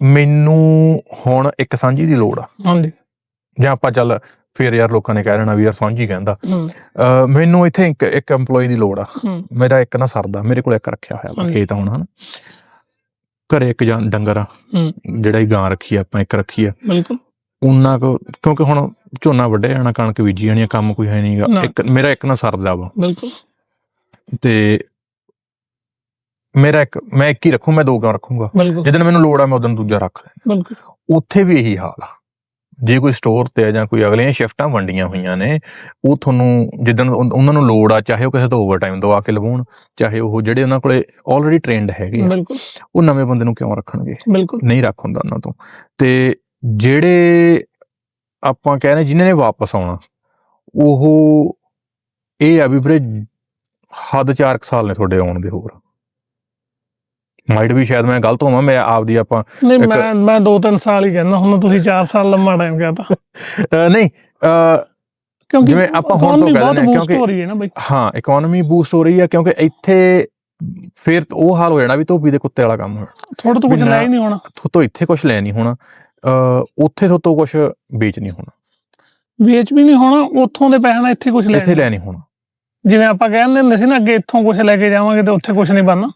ਮੈਨੂੰ ਹੁਣ ਇੱਕ ਸਾਂਝੀ ਦੀ ਲੋੜ ਆ। ਹਾਂਜੀ। ਜਾਂ ਆਪਾਂ ਚੱਲ ਫਿਰ ਯਾਰ ਲੋਕਾਂ ਨੇ ਕਹਿ ਰਹਿਣਾ ਵੀ ਯਾਰ ਸਾਂਝੀ ਕਹਿੰਦਾ। ਮੈਨੂੰ ਇੱਥੇ ਇੱਕ ਇੱਕ EMPLOYE ਦੀ ਲੋੜ ਆ। ਮੇਰਾ ਇੱਕ ਨਾ ਸਰਦਾ ਮੇਰੇ ਕੋਲ ਇੱਕ ਰੱਖਿਆ ਹੋਇਆ ਹਾਂਜੀ। ਖੇਤ ਹੁਣ ਹਨ ਘਰੇ ਇੱਕ ਜਾਂ ਡੰਗਰ ਆ। ਜਿਹੜਾ ਹੀ ਗਾਂ ਰੱਖੀ ਆ ਆਪਾਂ ਇੱਕ ਰੱਖੀ ਆ। ਬਿਲਕੁਲ। ਉਹਨਾਂ ਕੋ ਕਿਉਂਕਿ ਹੁਣ ਝੋਨਾ ਵੱਢਿਆ ਜਾਣਾ ਕਣਕ ਬੀਜੀ ਜਾਣੀ ਕੰਮ ਕੋਈ ਹੈ ਨਹੀਂਗਾ। ਇੱਕ ਮੇਰਾ ਇੱਕ ਨਾ ਸਰਦਾ ਵਾ। ਬਿਲਕੁਲ। ਤੇ ਮੇਰਾ ਇੱਕ ਮੈਂ ਇੱਕ ਹੀ ਰੱਖੂ ਮੈਂ ਦੋ ਕਿਉਂ ਰੱਖੂੰਗਾ? ਜਿੱਦਣ ਮੈਨੂੰ ਲੋੜ ਆ ਮੈਂ ਉਦੋਂ ਦੂਜਾ ਰੱਖ ਲੈਣਾ ਬਿਲਕੁਲ। ਉੱਥੇ ਵੀ ਇਹੀ ਹਾਲ ਆ। ਜੇ ਕੋਈ ਸਟੋਰ ਤੇ ਆ ਜਾਂ ਕੋਈ ਅਗਲੀਆਂ ਸ਼ਿਫਟਾਂ ਵੰਡੀਆਂ ਹੋਈਆਂ ਨੇ ਉਹ ਤੁਹਾਨੂੰ ਜਿੱਦਣ ਉਹਨਾਂ ਨੂੰ ਲੋੜ ਆ ਚਾਹੇ ਉਹ ਕਿਸੇ ਤੋਂ ਓਵਰਟਾਈਮ ਦਵਾ ਕੇ ਲਵਾਉਣ ਚਾਹੇ ਉਹ ਜਿਹੜੇ ਉਹਨਾਂ ਕੋਲੇ ਆਲਰੇਡੀ ਟ੍ਰੇਨਡ ਹੈਗੇ ਆ ਉਹ ਨਵੇਂ ਬੰਦੇ ਨੂੰ ਕਿਉਂ ਰੱਖਣਗੇ? ਨਹੀਂ ਰੱਖ ਹੁੰਦਾ ਉਹਨਾਂ ਤੋਂ। ਤੇ ਜਿਹੜੇ ਆਪਾਂ ਕਹਿੰਦੇ ਜਿਨ੍ਹਾਂ ਨੇ ਵਾਪਸ ਆਉਣਾ ਉਹ ਇਹ ਆ ਵੀ ਵੀਰੇ ਹੱਦ 4 ਸਾਲ ਨੇ ਤੁਹਾਡੇ ਆਉਣ ਦੇ ਹੋਰ। ਮਾਈਟ ਵੀ ਸ਼ਾਇਦ ਮੈਂ ਗਲਤ ਹੋਵਾਂ ਮੈਂ ਆਪਦੀ ਆਪਾਂ ਨਹੀਂ ਮੈਂ ਮੈਂ 2-3 ਸਾਲ ਹੀ ਕਹਿੰਦਾ ਹੁਣ ਤੁਸੀਂ 4 ਸਾਲ ਲੰਮਾ ਟਾਈਮ ਕਹਤਾ। ਨਹੀਂ ਕਿਉਂਕਿ ਜਿਵੇਂ ਆਪਾਂ ਹੁਣ ਤੋਂ economy ਕਹਿ ਬਹੁਤ ਦਿੰਦੇ ਹਾਂ, boost ਕਿਉਂਕਿ- ਹੋ ਰਹੀ ਹੈ ਨਾ ਬਈ। ਹਾਂ ਇਕਨੋਮੀ ਬੂਸਟ ਹੋ ਰਹੀ ਹੈ ਕਿਉਂਕਿ ਇੱਥੇ ਫਿਰ ਉਹ ਹਾਲ ਹੋ ਜਾਣਾ ਵੀ ਧੋਬੀ ਦੇ ਕੁੱਤੇ ਵਾਲਾ ਕੰਮ ਹੋਣਾ। ਥੋੜਾ ਤੋਂ ਕੁਝ ਲੈ ਨਹੀਂ ਹੋਣਾ। ਤੋਂ ਇੱਥੇ ਕੁਝ ਲੈ ਨਹੀਂ ਹੋਣਾ। ਉੱਥੇ ਤੋਂ ਕੁਝ ਵੇਚ ਨਹੀਂ ਹੋਣਾ। ਵੇਚ ਵੀ ਨਹੀਂ ਹੋਣਾ ਉੱਥੋਂ ਦੇ ਪੈਸੇ ਨਾਲ ਇੱਥੇ ਕੁਝ ਲੈ ਇੱਥੇ ਲੈ ਨਹੀਂ ਹੋਣਾ। ਜਿਵੇਂ ਆਪਾਂ ਕਹਿੰਦੇ ਹੁੰਦੇ ਸੀ ਨਾ ਅੱਗੇ ਇੱਥੋਂ ਕੁਝ ਲੈ ਕੇ ਜਾਵਾਂਗੇ ਤੇ ਉੱਥੇ ਕੁਝ ਨਹੀਂ ਬਣਨਾ।